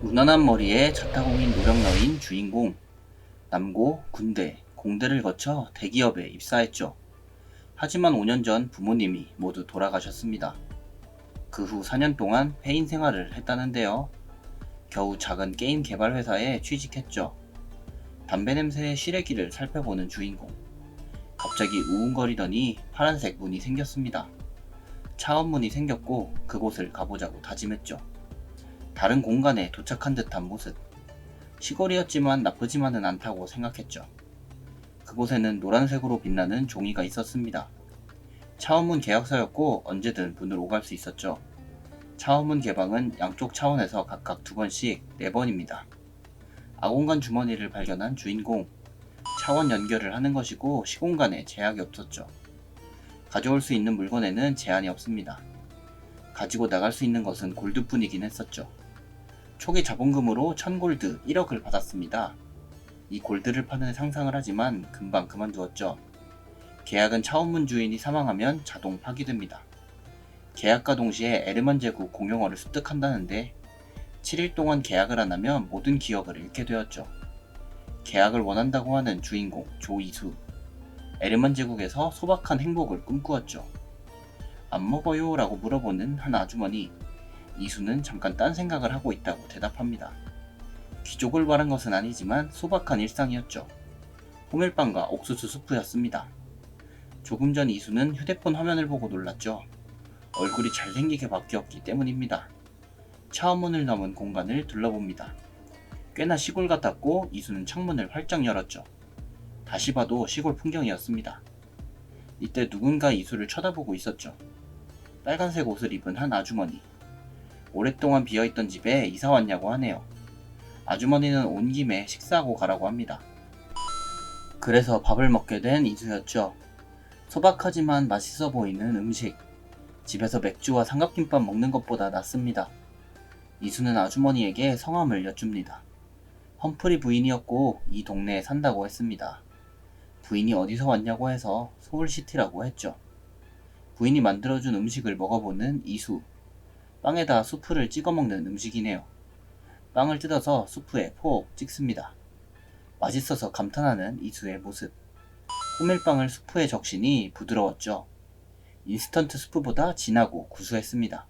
무난한 머리에 자타공인 노령러인 주인공 남고, 군대, 공대를 거쳐 대기업에 입사했죠. 하지만 5년 전 부모님이 모두 돌아가셨습니다. 그 후 4년 동안 폐인 생활을 했다는데요. 겨우 작은 게임 개발 회사에 취직했죠. 담배 냄새의 시래기를 살펴보는 주인공. 갑자기 우웅거리더니 파란색 문이 생겼습니다. 차원문이 생겼고 그곳을 가보자고 다짐했죠. 다른 공간에 도착한 듯한 모습. 시골이었지만 나쁘지만은 않다고 생각했죠. 그곳에는 노란색으로 빛나는 종이가 있었습니다. 차원문 계약서였고 언제든 문을 오갈 수 있었죠. 차원문 개방은 양쪽 차원에서 각각 두 번씩 네 번입니다. 아공간 주머니를 발견한 주인공. 차원 연결을 하는 것이고 시공간에 제약이 없었죠. 가져올 수 있는 물건에는 제한이 없습니다. 가지고 나갈 수 있는 것은 골드뿐이긴 했었죠. 초기 자본금으로 1000골드 1억을 받았습니다. 이 골드를 파는 상상을 하지만 금방 그만두었죠. 계약은 차원문 주인이 사망하면 자동 파기됩니다. 계약과 동시에 에르만 제국 공용어를 습득한다는데 7일 동안 계약을 안 하면 모든 기억을 잃게 되었죠. 계약을 원한다고 하는 주인공 조이수. 에르만 제국에서 소박한 행복을 꿈꾸었죠. 안 먹어요? 라고 물어보는 한 아주머니. 이수는 잠깐 딴 생각을 하고 있다고 대답합니다. 귀족을 말한 것은 아니지만 소박한 일상이었죠. 호밀빵과 옥수수 수프였습니다. 조금 전 이수는 휴대폰 화면을 보고 놀랐죠. 얼굴이 잘생기게 바뀌었기 때문입니다. 차원문을 넘은 공간을 둘러봅니다. 꽤나 시골 같았고 이수는 창문을 활짝 열었죠. 다시 봐도 시골 풍경이었습니다. 이때 누군가 이수를 쳐다보고 있었죠. 빨간색 옷을 입은 한 아주머니. 오랫동안 비어있던 집에 이사 왔냐고 하네요. 아주머니는 온 김에 식사하고 가라고 합니다. 그래서 밥을 먹게 된 이수였죠. 소박하지만 맛있어 보이는 음식. 집에서 맥주와 삼각김밥 먹는 것보다 낫습니다. 이수는 아주머니에게 성함을 여쭙니다. 험프리 부인이었고 이 동네에 산다고 했습니다. 부인이 어디서 왔냐고 해서 서울시티라고 했죠. 부인이 만들어준 음식을 먹어보는 이수. 빵에다 수프를 찍어 먹는 음식이네요. 빵을 뜯어서 수프에 폭 찍습니다. 맛있어서 감탄하는 이수의 모습. 호밀빵을 수프에 적시니 부드러웠죠. 인스턴트 수프보다 진하고 구수했습니다.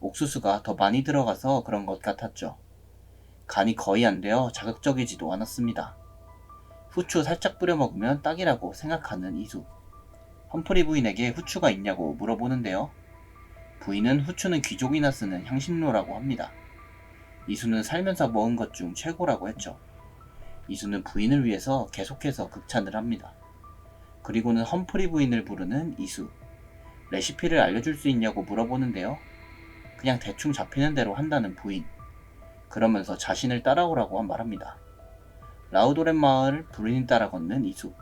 옥수수가 더 많이 들어가서 그런 것 같았죠. 간이 거의 안 되어 자극적이지도 않았습니다. 후추 살짝 뿌려 먹으면 딱이라고 생각하는 이수. 험프리 부인에게 후추가 있냐고 물어보는데요. 부인은 후추는 귀족이나 쓰는 향신료라고 합니다. 이수는 살면서 먹은 것 중 최고라고 했죠. 이수는 부인을 위해서 계속해서 극찬을 합니다. 그리고는 험프리 부인을 부르는 이수. 레시피를 알려줄 수 있냐고 물어보는데요. 그냥 대충 잡히는 대로 한다는 부인. 그러면서 자신을 따라오라고 말합니다. 라우도렌 마을 부인이 따라 걷는 이수.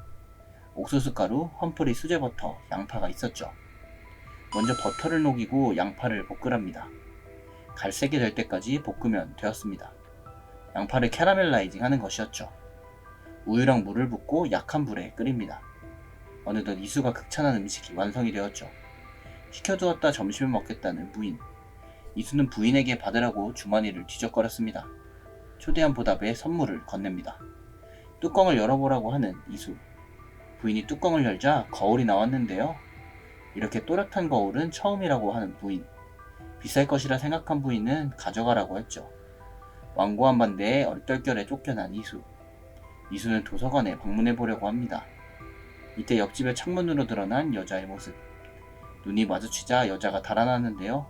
옥수수 가루, 험프리 수제 버터, 양파가 있었죠. 먼저 버터를 녹이고 양파를 볶으랍니다. 갈색이 될 때까지 볶으면 되었습니다. 양파를 캐러멜라이징 하는 것이었죠. 우유랑 물을 붓고 약한 불에 끓입니다. 어느덧 이수가 극찬한 음식이 완성이 되었죠. 시켜두었다 점심을 먹겠다는 부인. 이수는 부인에게 받으라고 주머니를 뒤적거렸습니다. 초대한 보답에 선물을 건넵니다. 뚜껑을 열어보라고 하는 이수. 부인이 뚜껑을 열자 거울이 나왔는데요. 이렇게 또렷한 거울은 처음이라고 하는 부인. 비쌀 것이라 생각한 부인은 가져가라고 했죠. 완고한 반대에 얼떨결에 쫓겨난 이수. 이수는 도서관에 방문해 보려고 합니다. 이때 옆집의 창문으로 드러난 여자의 모습. 눈이 마주치자 여자가 달아나는데요.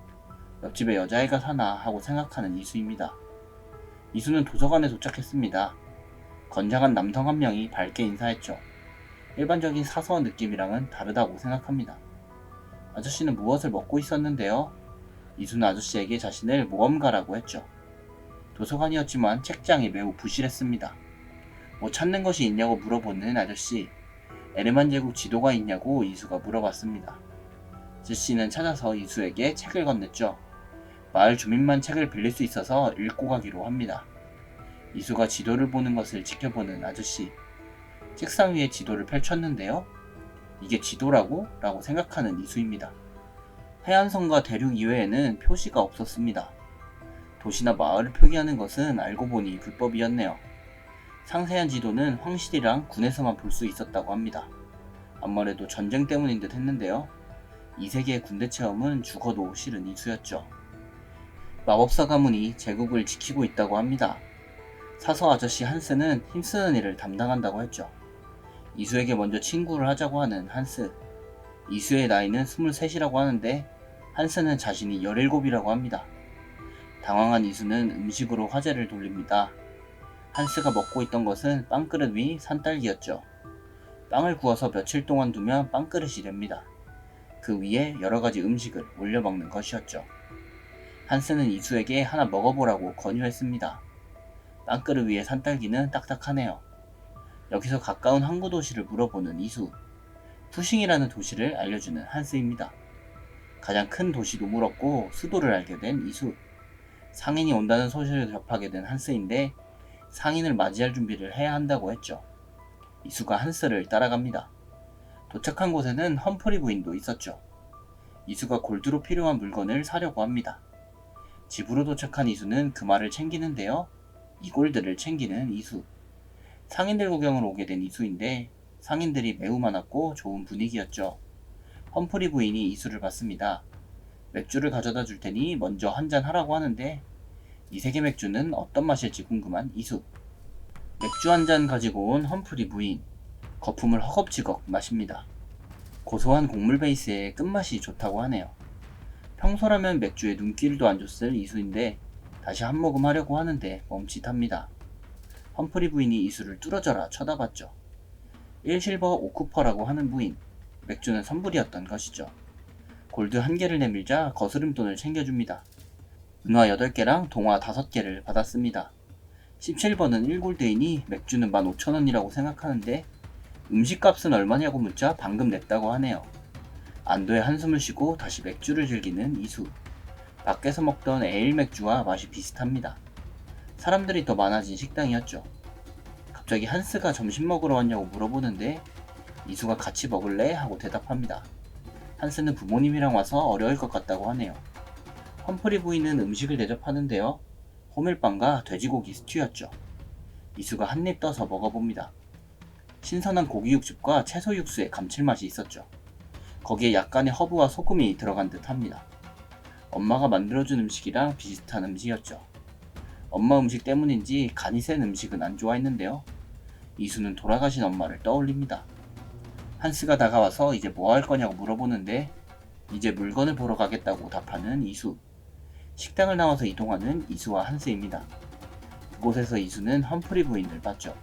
옆집에 여자애가 사나 하고 생각하는 이수입니다. 이수는 도서관에 도착했습니다. 건장한 남성 한 명이 밝게 인사했죠. 일반적인 사서원 느낌이랑은 다르다고 생각합니다. 아저씨는 무엇을 먹고 있었는데요. 이수는 아저씨에게 자신을 모험가라고 했죠. 도서관이었지만 책장이 매우 부실했습니다. 뭐 찾는 것이 있냐고 물어보는 아저씨. 에르만 제국 지도가 있냐고 이수가 물어봤습니다. 아저씨는 찾아서 이수에게 책을 건넸죠. 마을 주민만 책을 빌릴 수 있어서 읽고 가기로 합니다. 이수가 지도를 보는 것을 지켜보는 아저씨. 책상 위에 지도를 펼쳤는데요. 이게 지도라고? 라고 생각하는 이수입니다. 해안선과 대륙 이외에는 표시가 없었습니다. 도시나 마을을 표기하는 것은 알고 보니 불법이었네요. 상세한 지도는 황실이랑 군에서만 볼 수 있었다고 합니다. 아무래도 전쟁 때문인 듯 했는데요. 이 세계의 군대 체험은 죽어도 싫은 이수였죠. 마법사 가문이 제국을 지키고 있다고 합니다. 사서 아저씨 한스는 힘쓰는 일을 담당한다고 했죠. 이수에게 먼저 친구를 하자고 하는 한스. 이수의 나이는 23이라고 하는데 한스는 자신이 17이라고 합니다. 당황한 이수는 음식으로 화제를 돌립니다. 한스가 먹고 있던 것은 빵그릇 위 산딸기였죠. 빵을 구워서 며칠 동안 두면 빵그릇이 됩니다. 그 위에 여러 가지 음식을 올려 먹는 것이었죠. 한스는 이수에게 하나 먹어보라고 권유했습니다. 빵그릇 위에 산딸기는 딱딱하네요. 여기서 가까운 항구 도시를 물어보는 이수. 푸싱이라는 도시를 알려주는 한스입니다. 가장 큰 도시도 물었고 수도를 알게 된 이수. 상인이 온다는 소식을 접하게 된 한스인데 상인을 맞이할 준비를 해야 한다고 했죠. 이수가 한스를 따라갑니다. 도착한 곳에는 험프리 부인도 있었죠. 이수가 골드로 필요한 물건을 사려고 합니다. 집으로 도착한 이수는 그 말을 챙기는데요. 이 골드를 챙기는 이수. 상인들 구경을 오게 된 이수인데 상인들이 매우 많았고 좋은 분위기였죠. 험프리 부인이 이수를 봤습니다. 맥주를 가져다 줄 테니 먼저 한 잔 하라고 하는데 이 세계 맥주는 어떤 맛일지 궁금한 이수. 맥주 한 잔 가지고 온 험프리 부인. 거품을 허겁지겁 마십니다. 고소한 곡물 베이스의 끝맛이 좋다고 하네요. 평소라면 맥주에 눈길도 안 줬을 이수인데 다시 한 모금 하려고 하는데 멈칫합니다. 험프리 부인이 이수를 뚫어져라 쳐다봤죠. 1실버 5쿠퍼라고 하는 부인. 맥주는 선불이었던 것이죠. 골드 한 개를 내밀자 거스름 돈을 챙겨줍니다. 은화 8개랑 동화 5개를 받았습니다. 17번은 1골드이니 맥주는 15,000원이라고 생각하는데 음식값은 얼마냐고 묻자 방금 냈다고 하네요. 안도의 한숨을 쉬고 다시 맥주를 즐기는 이수. 밖에서 먹던 에일 맥주와 맛이 비슷합니다. 사람들이 더 많아진 식당이었죠. 갑자기 한스가 점심 먹으러 왔냐고 물어보는데 이수가 같이 먹을래? 하고 대답합니다. 한스는 부모님이랑 와서 어려울 것 같다고 하네요. 험프리 부인은 음식을 대접하는데요. 호밀빵과 돼지고기 스튜였죠. 이수가 한 입 떠서 먹어봅니다. 신선한 고기 육즙과 채소 육수의 감칠맛이 있었죠. 거기에 약간의 허브와 소금이 들어간 듯 합니다. 엄마가 만들어준 음식이랑 비슷한 음식이었죠. 엄마 음식 때문인지 간이 센 음식은 안 좋아했는데요. 이수는 돌아가신 엄마를 떠올립니다. 한스가 다가와서 이제 뭐 할 거냐고 물어보는데 이제 물건을 보러 가겠다고 답하는 이수. 식당을 나와서 이동하는 이수와 한스입니다. 그곳에서 이수는 험프리 부인을 봤죠.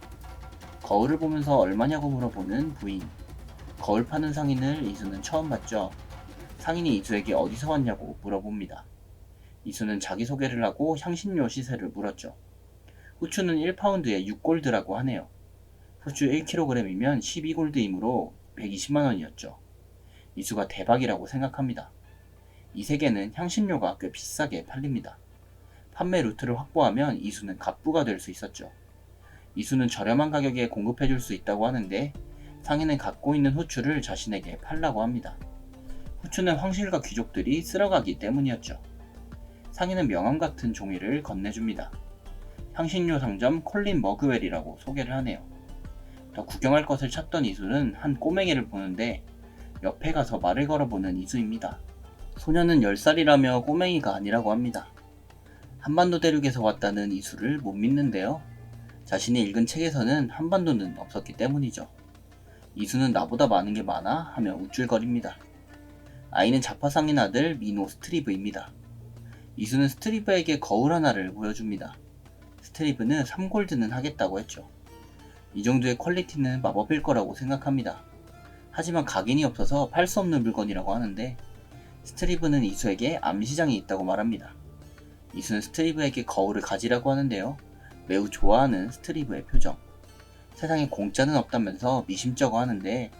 거울을 보면서 얼마냐고 물어보는 부인. 거울 파는 상인을 이수는 처음 봤죠. 상인이 이수에게 어디서 왔냐고 물어봅니다. 이수는 자기소개를 하고 향신료 시세를 물었죠. 후추는 1파운드에 6골드라고 하네요. 후추 1kg이면 12골드이므로 120만원이었죠. 이수가 대박이라고 생각합니다. 이 세계는 향신료가 꽤 비싸게 팔립니다. 판매 루트를 확보하면 이수는 갑부가 될 수 있었죠. 이수는 저렴한 가격에 공급해 줄 수 있다고 하는데 상인은 갖고 있는 후추를 자신에게 팔라고 합니다. 후추는 황실과 귀족들이 쓸어가기 때문이었죠. 상인은 명함 같은 종이를 건네줍니다. 향신료 상점 콜린 머그웰이라고 소개를 하네요. 더 구경할 것을 찾던 이수는 한 꼬맹이를 보는데 옆에 가서 말을 걸어보는 이수입니다. 소녀는 10살이라며 꼬맹이가 아니라고 합니다. 한반도 대륙에서 왔다는 이수를 못 믿는데요. 자신이 읽은 책에서는 한반도는 없었기 때문이죠. 이수는 나보다 많은 게 많아 하며 우쭐거립니다. 아이는 자파상인 아들 미노 스트리브입니다. 이수는 스트리브에게 거울 하나를 보여줍니다. 스트리브는 3골드는 하겠다고 했죠. 이 정도의 퀄리티는 마법일 거라고 생각합니다. 하지만 각인이 없어서 팔 수 없는 물건이라고 하는데 스트리브는 이수에게 암시장이 있다고 말합니다. 이수는 스트리브에게 거울을 가지라고 하는데요. 매우 좋아하는 스트리브의 표정. 세상에 공짜는 없다면서 미심쩍어 하는데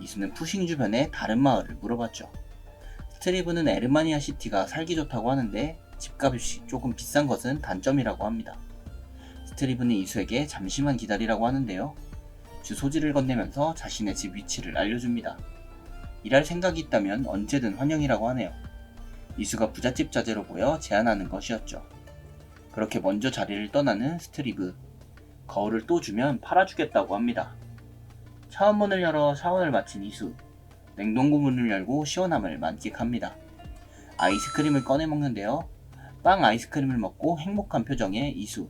이수는 푸싱 주변의 다른 마을을 물어봤죠. 스트리브는 에르마니아 시티가 살기 좋다고 하는데 집값이 조금 비싼 것은 단점이라고 합니다. 스트리브는 이수에게 잠시만 기다리라고 하는데요. 주소지를 건네면서 자신의 집 위치를 알려줍니다. 일할 생각이 있다면 언제든 환영이라고 하네요. 이수가 부잣집 자제로 보여 제안하는 것이었죠. 그렇게 먼저 자리를 떠나는 스트리브. 거울을 또 주면 팔아주겠다고 합니다. 차원문을 열어 샤워를 마친 이수. 냉동고 문을 열고 시원함을 만끽합니다. 아이스크림을 꺼내 먹는데요. 빵 아이스크림을 먹고 행복한 표정의 이수.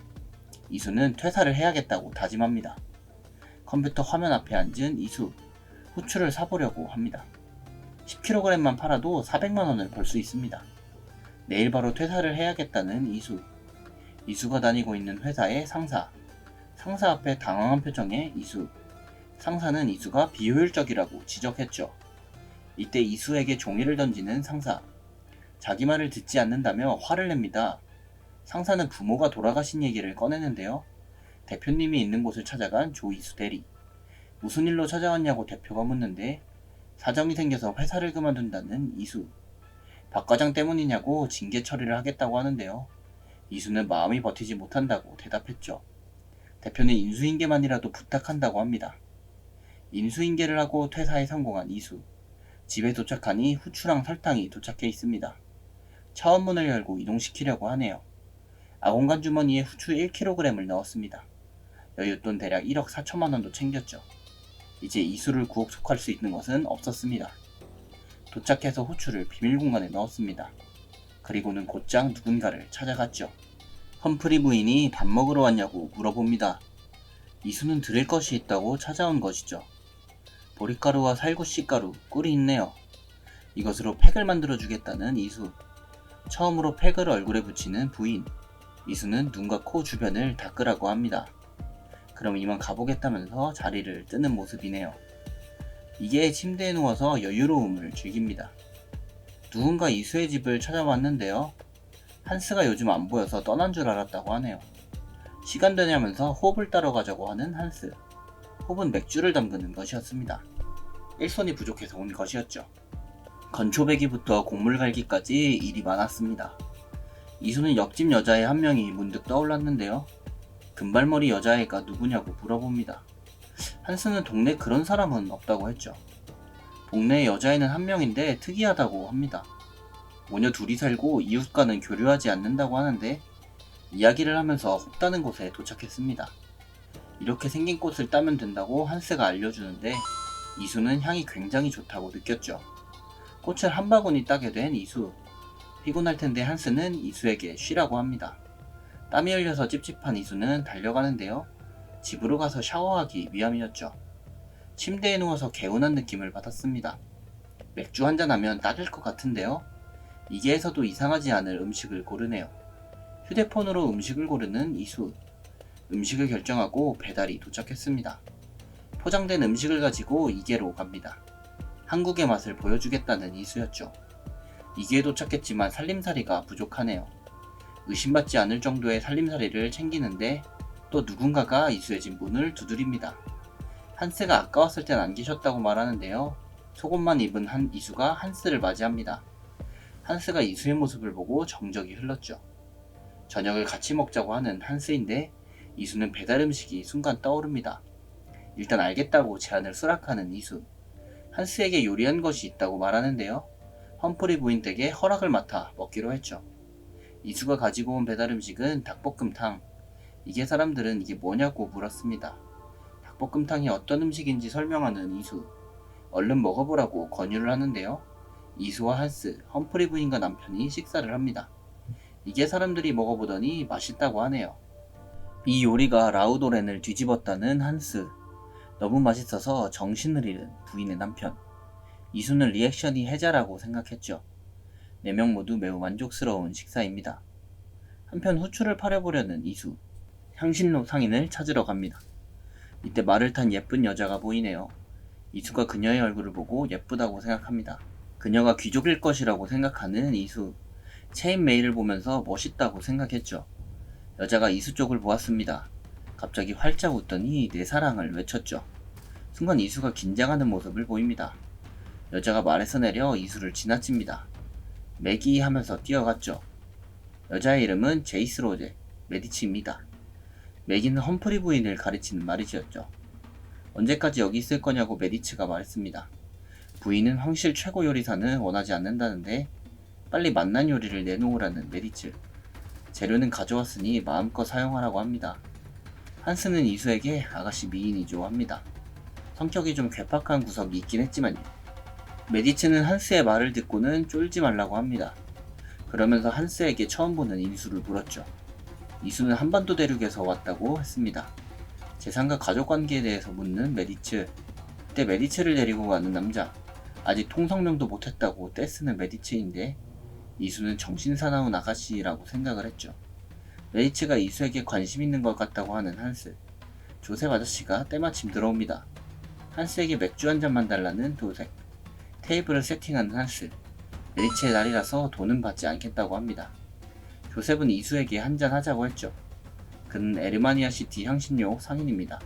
이수는 퇴사를 해야겠다고 다짐합니다. 컴퓨터 화면 앞에 앉은 이수. 후추를 사보려고 합니다. 10kg만 팔아도 400만원을 벌 수 있습니다. 내일 바로 퇴사를 해야겠다는 이수. 이수가 다니고 있는 회사의 상사. 상사 앞에 당황한 표정의 이수. 상사는 이수가 비효율적이라고 지적했죠. 이때 이수에게 종이를 던지는 상사. 자기 말을 듣지 않는다며 화를 냅니다. 상사는 부모가 돌아가신 얘기를 꺼내는데요. 대표님이 있는 곳을 찾아간 조이수 대리. 무슨 일로 찾아왔냐고 대표가 묻는데 사정이 생겨서 회사를 그만둔다는 이수. 박 과장 때문이냐고 징계 처리를 하겠다고 하는데요. 이수는 마음이 버티지 못한다고 대답했죠. 대표는 인수인계만이라도 부탁한다고 합니다. 인수인계를 하고 퇴사에 성공한 이수. 집에 도착하니 후추랑 설탕이 도착해 있습니다. 차원문을 열고 이동시키려고 하네요. 아공간 주머니에 후추 1kg을 넣었습니다. 여윳돈 대략 1억 4천만 원도 챙겼죠. 이제 이수를 구속할 수 있는 것은 없었습니다. 도착해서 후추를 비밀 공간에 넣었습니다. 그리고는 곧장 누군가를 찾아갔죠. 험프리 부인이 밥 먹으러 왔냐고 물어봅니다. 이수는 들을 것이 있다고 찾아온 것이죠. 보리가루와 살구씨가루, 꿀이 있네요. 이것으로 팩을 만들어 주겠다는 이수. 처음으로 팩을 얼굴에 붙이는 부인. 이수는 눈과 코 주변을 닦으라고 합니다. 그럼 이만 가보겠다면서 자리를 뜨는 모습이네요. 이게 침대에 누워서 여유로움을 즐깁니다. 누군가 이수의 집을 찾아왔는데요. 한스가 요즘 안 보여서 떠난 줄 알았다고 하네요. 시간 되냐면서 호흡을 따러 가자고 하는 한스. 호흡은 맥주를 담그는 것이었습니다. 일손이 부족해서 온 것이었죠. 건초배기부터 곡물 갈기까지 일이 많았습니다. 이수는 옆집 여자의 한 명이 문득 떠올랐는데요. 금발머리 여자애가 누구냐고 물어봅니다. 한스는 동네 그런 사람은 없다고 했죠. 동네에 여자애는 한 명인데 특이하다고 합니다. 모녀 둘이 살고 이웃과는 교류하지 않는다고 하는데 이야기를 하면서 홉다는 곳에 도착했습니다. 이렇게 생긴 꽃을 따면 된다고 한스가 알려주는데 이수는 향이 굉장히 좋다고 느꼈죠. 꽃을 한 바구니 따게 된 이수. 피곤할 텐데 한스는 이수에게 쉬라고 합니다. 땀이 흘려서 찝찝한 이수는 달려가는데요. 집으로 가서 샤워하기 위함이었죠. 침대에 누워서 개운한 느낌을 받았습니다. 맥주 한잔 하면 따질 것 같은데요. 이게에서도 이상하지 않을 음식을 고르네요. 휴대폰으로 음식을 고르는 이수. 음식을 결정하고 배달이 도착했습니다. 포장된 음식을 가지고 이계로 갑니다. 한국의 맛을 보여주겠다는 이수였죠. 이계에 도착했지만 살림살이가 부족하네요. 의심받지 않을 정도의 살림살이를 챙기는데 또 누군가가 이수의 집 문을 두드립니다. 한스가 아까 왔을 땐 안 계셨다고 말하는데요. 속옷만 입은 한 이수가 한스를 맞이합니다. 한스가 이수의 모습을 보고 정적이 흘렀죠. 저녁을 같이 먹자고 하는 한스인데 이수는 배달 음식이 순간 떠오릅니다. 일단 알겠다고 제안을 수락하는 이수. 한스에게 요리한 것이 있다고 말하는데요. 험프리 부인 댁에 허락을 맡아 먹기로 했죠. 이수가 가지고 온 배달 음식은 닭볶음탕. 이게 사람들은 이게 뭐냐고 물었습니다. 닭볶음탕이 어떤 음식인지 설명하는 이수. 얼른 먹어보라고 권유를 하는데요. 이수와 한스, 험프리 부인과 남편이 식사를 합니다. 이게 사람들이 먹어보더니 맛있다고 하네요. 이 요리가 라우도렌을 뒤집었다는 한스. 너무 맛있어서 정신을 잃은 부인의 남편. 이수는 리액션이 해자라고 생각했죠. 네 명 모두 매우 만족스러운 식사입니다. 한편 후추를 팔아보려는 이수. 향신료 상인을 찾으러 갑니다. 이때 말을 탄 예쁜 여자가 보이네요. 이수가 그녀의 얼굴을 보고 예쁘다고 생각합니다. 그녀가 귀족일 것이라고 생각하는 이수. 체인 메일을 보면서 멋있다고 생각했죠. 여자가 이수 쪽을 보았습니다. 갑자기 활짝 웃더니 내 사랑을 외쳤죠. 순간 이수가 긴장하는 모습을 보입니다. 여자가 말에서 내려 이수를 지나칩니다. 매기 하면서 뛰어갔죠. 여자의 이름은 제이스 로제, 메디치입니다. 매기는 험프리 부인을 가르치는 말이지였죠. 언제까지 여기 있을 거냐고 메디츠가 말했습니다. 부인은 황실 최고 요리사는 원하지 않는다는데 빨리 만난 요리를 내놓으라는 메디츠. 재료는 가져왔으니 마음껏 사용하라고 합니다. 한스는 이수에게 아가씨 미인이죠 합니다. 성격이 좀 괴팍한 구석이 있긴 했지만요. 메디츠는 한스의 말을 듣고는 쫄지 말라고 합니다. 그러면서 한스에게 처음 보는 이수를 물었죠. 이수는 한반도 대륙에서 왔다고 했습니다. 재산과 가족 관계에 대해서 묻는 메디츠. 그때 메디츠를 데리고 가는 남자. 아직 통성명도 못했다고 떼쓰는 메디츠인데 이수는 정신사나운 아가씨라고 생각을 했죠. 메디츠가 이수에게 관심 있는 것 같다고 하는 한스. 조셉 아저씨가 때마침 들어옵니다. 한스에게 맥주 한 잔만 달라는 도색. 테이블을 세팅하는 한스. 메디츠의 날이라서 돈은 받지 않겠다고 합니다. 조셉은 이수에게 한 잔 하자고 했죠. 그는 에르마니아 시티 향신료 상인입니다.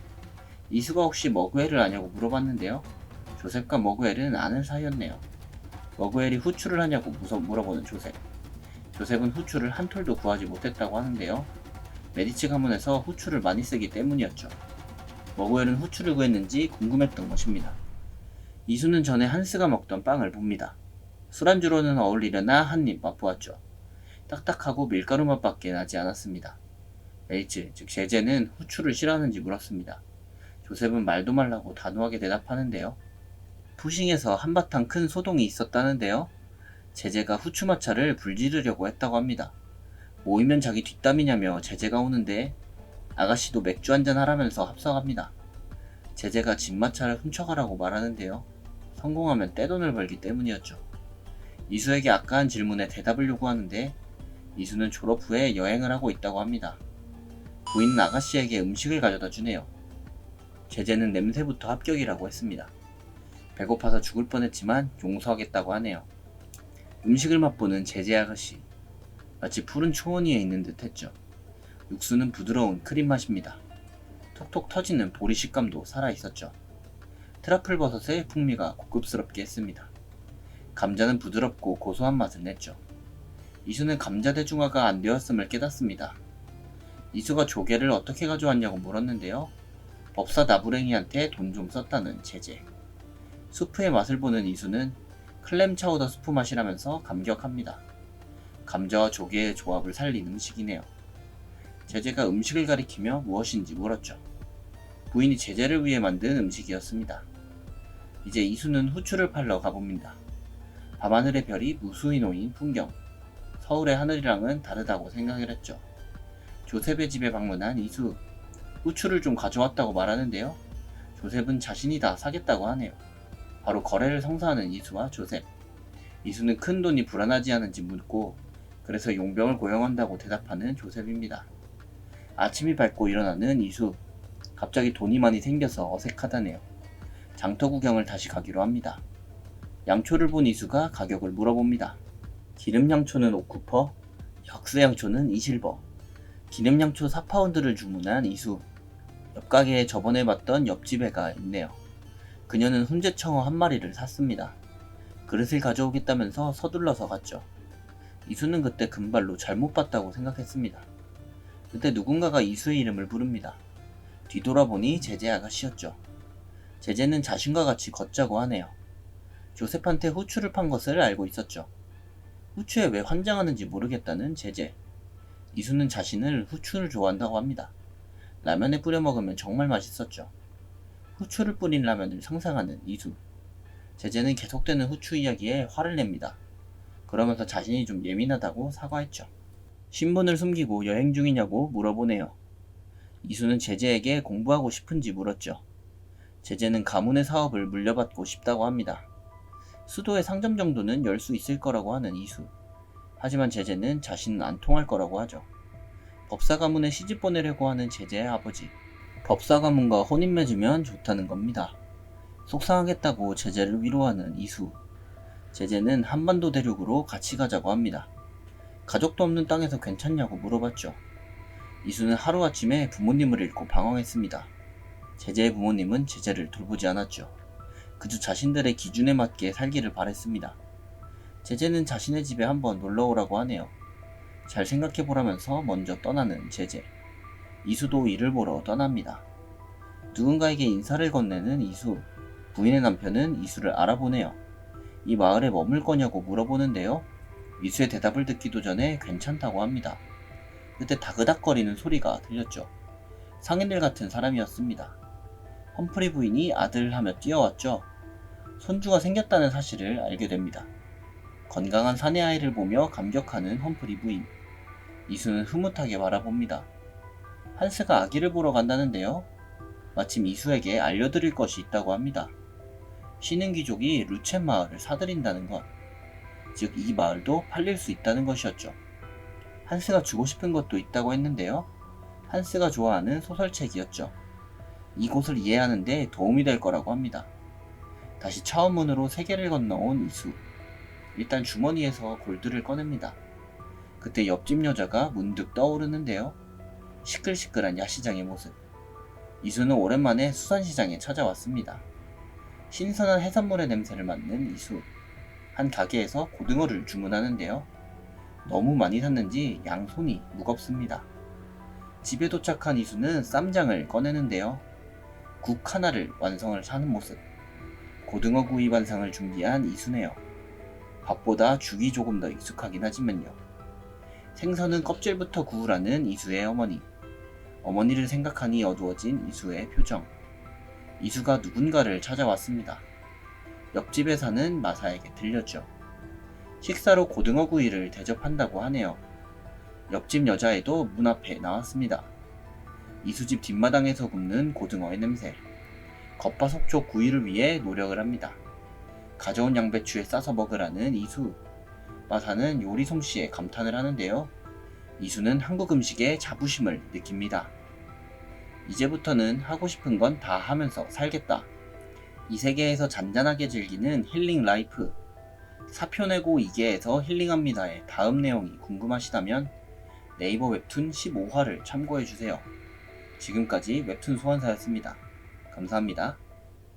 이수가 혹시 머그웰을 아냐고 물어봤는데요. 조셉과 머그웰은 아는 사이였네요. 머그웰이 후추를 하냐고 무서 물어보는 조셉. 조셉은 후추를 한 톨도 구하지 못했다고 하는데요. 메디치 가문에서 후추를 많이 쓰기 때문이었죠. 머그웰은 후추를 구했는지 궁금했던 것입니다. 이수는 전에 한스가 먹던 빵을 봅니다. 술안주로는 어울리려나 한 입 맛보았죠. 딱딱하고 밀가루 맛밖에 나지 않았습니다. 메이츠, 즉 제제는 후추를 싫어하는지 물었습니다. 조셉은 말도 말라고 단호하게 대답하는데요. 푸싱에서 한바탕 큰 소동이 있었다는데요. 제제가 후추마차를 불지르려고 했다고 합니다. 모이면 자기 뒷담이냐며 제제가 오는데 아가씨도 맥주 한잔 하라면서 합석합니다. 제제가 집마차를 훔쳐가라고 말하는데요. 성공하면 떼돈을 벌기 때문이었죠. 이수에게 아까 한 질문에 대답을 요구하는데 이수는 졸업 후에 여행을 하고 있다고 합니다. 부인은 아가씨에게 음식을 가져다 주네요. 제재는 냄새부터 합격이라고 했습니다. 배고파서 죽을 뻔했지만 용서하겠다고 하네요. 음식을 맛보는 제재 아가씨. 마치 푸른 초원 위에 있는 듯 했죠. 육수는 부드러운 크림 맛입니다. 톡톡 터지는 보리 식감도 살아있었죠. 트러플 버섯의 풍미가 고급스럽게 했습니다. 감자는 부드럽고 고소한 맛을 냈죠. 이수는 감자 대중화가 안 되었음을 깨닫습니다. 이수가 조개를 어떻게 가져왔냐고 물었는데요. 법사 나부랭이한테 돈 좀 썼다는 제재. 수프의 맛을 보는 이수는 클램 차우더 수프 맛이라면서 감격합니다. 감자와 조개의 조합을 살린 음식이네요. 제재가 음식을 가리키며 무엇인지 물었죠. 부인이 제재를 위해 만든 음식이었습니다. 이제 이수는 후추를 팔러 가봅니다. 밤하늘의 별이 무수히 놓인 풍경. 서울의 하늘이랑은 다르다고 생각을 했죠. 조셉의 집에 방문한 이수. 후추를 좀 가져왔다고 말하는데요. 조셉은 자신이 다 사겠다고 하네요. 바로 거래를 성사하는 이수와 조셉. 이수는 큰 돈이 불안하지 않은지 묻고 그래서 용병을 고용한다고 대답하는 조셉입니다. 아침이 밝고 일어나는 이수. 갑자기 돈이 많이 생겨서 어색하다네요. 장터 구경을 다시 가기로 합니다. 양초를 본 이수가 가격을 물어봅니다. 기름 양초는 5쿠퍼, 혁스 양초는 2실버. 기름 양초 4파운드를 주문한 이수. 옆 가게에 저번에 봤던 옆집 애가 있네요. 그녀는 훈제청어 한 마리를 샀습니다. 그릇을 가져오겠다면서 서둘러서 갔죠. 이수는 그때 금발로 잘못 봤다고 생각했습니다. 그때 누군가가 이수의 이름을 부릅니다. 뒤돌아보니 제재 아가씨였죠. 제재는 자신과 같이 걷자고 하네요. 조셉한테 후추를 판 것을 알고 있었죠. 후추에 왜 환장하는지 모르겠다는 제재. 이수는 자신을 후추를 좋아한다고 합니다. 라면에 뿌려 먹으면 정말 맛있었죠. 후추를 뿌린 라면을 상상하는 이수. 제재는 계속되는 후추 이야기에 화를 냅니다. 그러면서 자신이 좀 예민하다고 사과했죠. 신분을 숨기고 여행 중이냐고 물어보네요. 이수는 제재에게 공부하고 싶은지 물었죠. 제재는 가문의 사업을 물려받고 싶다고 합니다. 수도의 상점 정도는 열 수 있을 거라고 하는 이수. 하지만 제재는 자신은 안 통할 거라고 하죠. 법사 가문에 시집 보내려고 하는 제재의 아버지. 법사 가문과 혼인 맺으면 좋다는 겁니다. 속상하겠다고 제재를 위로하는 이수. 제재는 한반도 대륙으로 같이 가자고 합니다. 가족도 없는 땅에서 괜찮냐고 물어봤죠. 이수는 하루아침에 부모님을 잃고 방황했습니다. 제재의 부모님은 제재를 돌보지 않았죠. 그저 자신들의 기준에 맞게 살기를 바랬습니다. 제재는 자신의 집에 한번 놀러 오라고 하네요. 잘 생각해 보라면서 먼저 떠나는 제재. 이수도 일을 보러 떠납니다. 누군가에게 인사를 건네는 이수. 부인의 남편은 이수를 알아보네요. 이 마을에 머물 거냐고 물어보는데요. 이수의 대답을 듣기도 전에 괜찮다고 합니다. 그때 다그닥거리는 소리가 들렸죠. 상인들 같은 사람이었습니다. 험프리 부인이 아들 하며 뛰어왔죠. 손주가 생겼다는 사실을 알게 됩니다. 건강한 사내 아이를 보며 감격하는 험프리 부인. 이수는 흐뭇하게 바라봅니다. 한스가 아기를 보러 간다는데요. 마침 이수에게 알려드릴 것이 있다고 합니다. 쉬는 귀족이 루첸 마을을 사들인다는 것. 즉, 이 마을도 팔릴 수 있다는 것이었죠. 한스가 주고 싶은 것도 있다고 했는데요. 한스가 좋아하는 소설책이었죠. 이곳을 이해하는데 도움이 될 거라고 합니다. 다시 차원문으로 세계를 건너온 이수. 일단 주머니에서 골드를 꺼냅니다. 그때 옆집 여자가 문득 떠오르는데요. 시끌시끌한 야시장의 모습. 이수는 오랜만에 수산시장에 찾아왔습니다. 신선한 해산물의 냄새를 맡는 이수. 한 가게에서 고등어를 주문하는데요. 너무 많이 샀는지 양손이 무겁습니다. 집에 도착한 이수는 쌈장을 꺼내는데요. 국 하나를 완성을 하는 모습. 고등어 구이 반상을 준비한 이수네요. 밥보다 죽이 조금 더 익숙하긴 하지만요. 생선은 껍질부터 구우라는 이수의 어머니. 어머니를 생각하니 어두워진 이수의 표정. 이수가 누군가를 찾아왔습니다. 옆집에 사는 마사에게 들렸죠. 식사로 고등어 구이를 대접한다고 하네요. 옆집 여자애도 문 앞에 나왔습니다. 이수집 뒷마당에서 굽는 고등어의 냄새. 겉바속촉 구이를 위해 노력을 합니다. 가져온 양배추에 싸서 먹으라는 이수. 마사는 요리 솜씨에 감탄을 하는데요. 이수는 한국 음식에 자부심을 느낍니다. 이제부터는 하고 싶은 건 다 하면서 살겠다. 이 세계에서 잔잔하게 즐기는 힐링 라이프. 사표 내고 이계에서 힐링합니다의 다음 내용이 궁금하시다면 네이버 웹툰 15화를 참고해주세요. 지금까지 웹툰 소환사였습니다. 감사합니다.